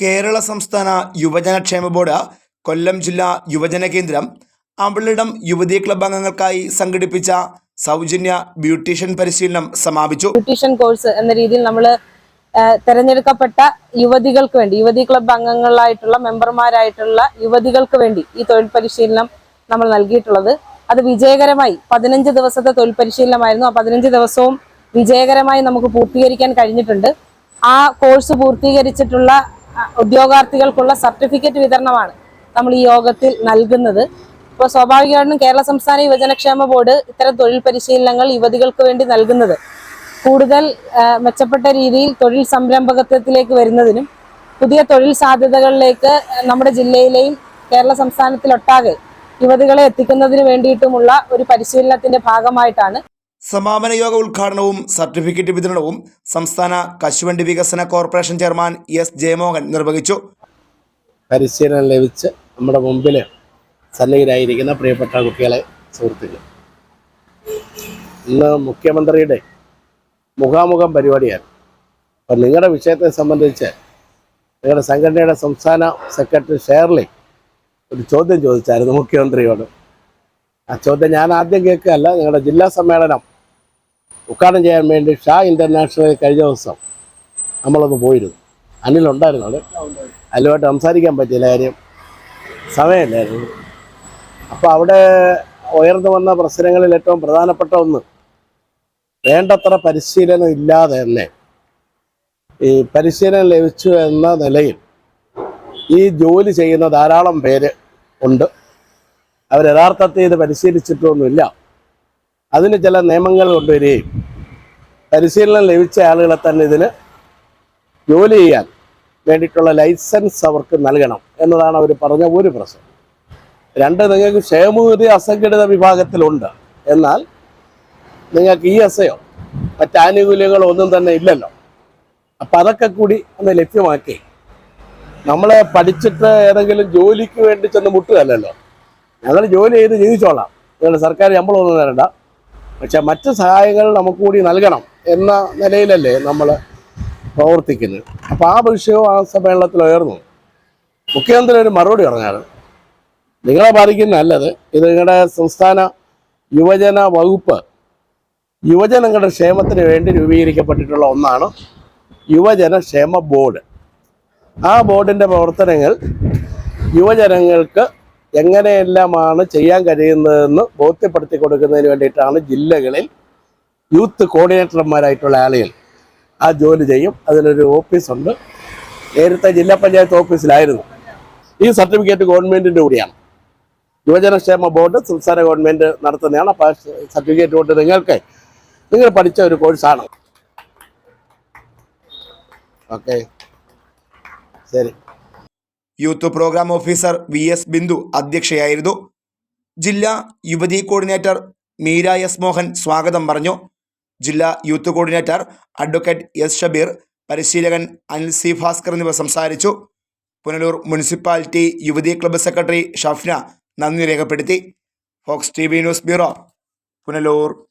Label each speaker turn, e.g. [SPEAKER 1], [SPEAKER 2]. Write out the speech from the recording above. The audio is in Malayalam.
[SPEAKER 1] കേരള സംസ്ഥാന യുവജനക്ഷേമ ബോർഡ് കൊല്ലം ജില്ലാ യുവജന കേന്ദ്രം അമ്പളിടം യുവതി ക്ലബ് അംഗങ്ങൾക്കായി സംഘടിപ്പിച്ച സൗജന്യ ബ്യൂട്ടീഷ്യൻ പരിശീലനം സമാപിച്ചു.
[SPEAKER 2] ബ്യൂട്ടീഷ്യൻ കോഴ്സ് എന്ന രീതിയിൽ നമ്മൾ തെരഞ്ഞെടുക്കപ്പെട്ട യുവതികൾക്ക് വേണ്ടി യുവതി ക്ലബ് അംഗങ്ങളായിട്ടുള്ള മെമ്പർമാരായിട്ടുള്ള യുവതികൾക്ക് വേണ്ടി ഈ തൊഴിൽ പരിശീലനം നമ്മൾ നൽകിയിട്ടുള്ളത്. അത് വിജയകരമായി പതിനഞ്ച് ദിവസത്തെ തൊഴിൽ പരിശീലനമായിരുന്നു. ആ പതിനഞ്ച് ദിവസവും വിജയകരമായി നമുക്ക് പൂർത്തീകരിക്കാൻ കഴിഞ്ഞിട്ടുണ്ട്. ആ കോഴ്സ് പൂർത്തീകരിച്ചിട്ടുള്ള ഉദ്യോഗാർത്ഥികൾക്കുള്ള സർട്ടിഫിക്കറ്റ് വിതരണമാണ് നമ്മൾ ഈ യോഗത്തിൽ നൽകുന്നത്. ഇപ്പോൾ സ്വാഭാവികമായിട്ടും കേരള സംസ്ഥാന യുവജനക്ഷേമ ബോർഡ് ഇത്തരം തൊഴിൽ പരിശീലനങ്ങൾ യുവതികൾക്ക് വേണ്ടി നൽകുന്നത്. കൂടുതൽ മെച്ചപ്പെട്ട രീതിയിൽ തൊഴിൽ സംരംഭകത്വത്തിലേക്ക് വരുന്നതിനും പുതിയ തൊഴിൽ സാധ്യതകളിലേക്ക് നമ്മുടെ ജില്ലയിലെയും കേരള സംസ്ഥാനത്തിലൊട്ടാകെ യുവതികളെ എത്തിക്കുന്നതിന് വേണ്ടിയിട്ടുമുള്ള ഒരു പരിശീലനത്തിന്റെ ഭാഗമായിട്ടാണ്
[SPEAKER 1] സമാപന യോഗ ഉദ്ഘാടനവും സർട്ടിഫിക്കറ്റ് വിതരണവും സംസ്ഥാന കശുവണ്ടി വികസന കോർപ്പറേഷൻ ചെയർമാൻ എസ് ജയമോഹൻ നിർവഹിച്ചു.
[SPEAKER 3] പരിശീലനം ലഭിച്ച് നമ്മുടെ മുമ്പിൽ സന്നിഹിതരായിരിക്കുന്ന പ്രിയപ്പെട്ട കുട്ടികളെ സുഹൃത്തുക്കൾ ഇന്ന് മുഖ്യമന്ത്രിയുടെ മുഖാമുഖം പരിപാടിയാണ്. അപ്പം നിങ്ങളുടെ വിഷയത്തെ സംബന്ധിച്ച് നിങ്ങളുടെ സംഘടനയുടെ സംസ്ഥാന സെക്രട്ടറി ഷേർലി ഒരു ചോദ്യം ചോദിച്ചായിരുന്നു മുഖ്യമന്ത്രിയോട്. ആ ചോദ്യം ഞാൻ ആദ്യം കേൾക്കുകയല്ല നിങ്ങളുടെ ജില്ലാ സമ്മേളനം ഉദ്ഘാടനം ചെയ്യാൻ വേണ്ടി ഷാ ഇന്റർനാഷണൽ കഴിഞ്ഞ ദിവസം നമ്മളൊന്ന് പോയിരുന്നു. അനിലുണ്ടായിരുന്നു അവിടെ? അതിലുമായിട്ട് സംസാരിക്കാൻ പറ്റിയില്ല കാര്യം. സമയമില്ലായിരുന്നു. അപ്പോൾ അവിടെ ഉയർന്നു വന്ന പ്രശ്നങ്ങളിൽ ഏറ്റവും പ്രധാനപ്പെട്ട ഒന്ന് വേണ്ടത്ര പരിശീലനം ഇല്ലാതെ തന്നെ ഈ പരിശീലനം ലഭിച്ചു എന്ന നിലയിൽ ഈ ജോലി ചെയ്യുന്ന ധാരാളം പേര് ഉണ്ട്. അവർ യഥാർത്ഥത്തിൽ ഇത് പരിശീലിച്ചിട്ടൊന്നുമില്ല. അതിന് ചില നിയമങ്ങൾ കൊണ്ടുവരികയും പരിശീലനം ലഭിച്ച ആളുകളെ തന്നെ ഇതിന് ജോലി ചെയ്യാൻ വേണ്ടിയിട്ടുള്ള ലൈസൻസ് അവർക്ക് നൽകണം എന്നതാണ് അവർ പറഞ്ഞ ഒരു പ്രശ്നം. രണ്ട് നിങ്ങൾക്ക് ക്ഷേമനിധി അസംഘടിത വിഭാഗത്തിലുണ്ട്. എന്നാൽ നിങ്ങൾക്ക് ഇ എസ് എയോ മറ്റ് ആനുകൂല്യങ്ങളോ ഒന്നും തന്നെ ഇല്ലല്ലോ. അപ്പം അതൊക്കെ കൂടി ഒന്ന് ലഭ്യമാക്കി. നമ്മളെ പഠിച്ചിട്ട് ഏതെങ്കിലും ജോലിക്ക് വേണ്ടി ചെന്ന് മുട്ടുകയല്ലല്ലോ. ഞങ്ങൾ ജോലി ചെയ്ത് ജീവിച്ചോളാം. നിങ്ങളുടെ സർക്കാർ ശമ്പളമൊന്നും തരണ്ട. പക്ഷെ മറ്റ് സഹായങ്ങൾ നമുക്ക് കൂടി നൽകണം എന്ന നിലയിലല്ലേ നമ്മൾ പ്രവർത്തിക്കുന്നത്. അപ്പോൾ ആ വിഷയവും ആ സമ്മേളനത്തിൽ ഉയർന്നു. മുഖ്യമന്ത്രി ഒരു മറുപടി പറഞ്ഞാണ്. നിങ്ങളെ ബാധിക്കുന്ന നല്ലത് ഇത് നിങ്ങളുടെ സംസ്ഥാന യുവജന വകുപ്പ് യുവജനങ്ങളുടെ ക്ഷേമത്തിന് വേണ്ടി രൂപീകരിക്കപ്പെട്ടിട്ടുള്ള ഒന്നാണ് യുവജന ക്ഷേമ ബോർഡ്. ആ ബോർഡിന്റെ പ്രവർത്തനങ്ങൾ യുവജനങ്ങൾക്ക് എങ്ങനെയെല്ലാമാണ് ചെയ്യാൻ കഴിയുന്നതെന്ന് ബോധ്യപ്പെടുത്തി കൊടുക്കുന്നതിന് വേണ്ടിയിട്ടാണ് ജില്ലകളിൽ യൂത്ത് കോർഡിനേറ്റർമാരായിട്ടുള്ള ആളുകൾ ആ ജോലി ചെയ്യും. അതിനൊരു ഓഫീസുണ്ട് നേരത്തെ ജില്ലാ പഞ്ചായത്ത് ഓഫീസിലായിരുന്നു. ഈ സർട്ടിഫിക്കറ്റ് ഗവൺമെന്റിന്റെ കൂടിയാണ്. യുവജനക്ഷേമ ബോർഡ് സംസ്ഥാന ഗവൺമെന്റ് നടത്തുന്നതാണ്. അപ്പോൾ സർട്ടിഫിക്കറ്റ് കൊണ്ട് നിങ്ങൾക്ക് നിങ്ങൾ പഠിച്ച ഒരു കോഴ്സാണ്. ഓക്കെ. ശരി.
[SPEAKER 1] Youth programme officer V S Bindu അധ്യക്ഷയായിരുന്നു. ജില്ലാ യുവതി കോർഡിനേറ്റർ മീര എസ് മോഹൻ സ്വാഗതം പറഞ്ഞു. ജില്ലാ youth coordinator advocate S Shabeer പരിശീലകൻ അനിൽ സി ഭാസ്കർ എന്നിവർ സംസാരിച്ചു. പുനലൂർ മുനിസിപ്പാലിറ്റി യുവതി ക്ലബ്ബ് സെക്രട്ടറി ഷഫ്ന നന്ദി രേഖപ്പെടുത്തി. Fox T V news bureau Punalur.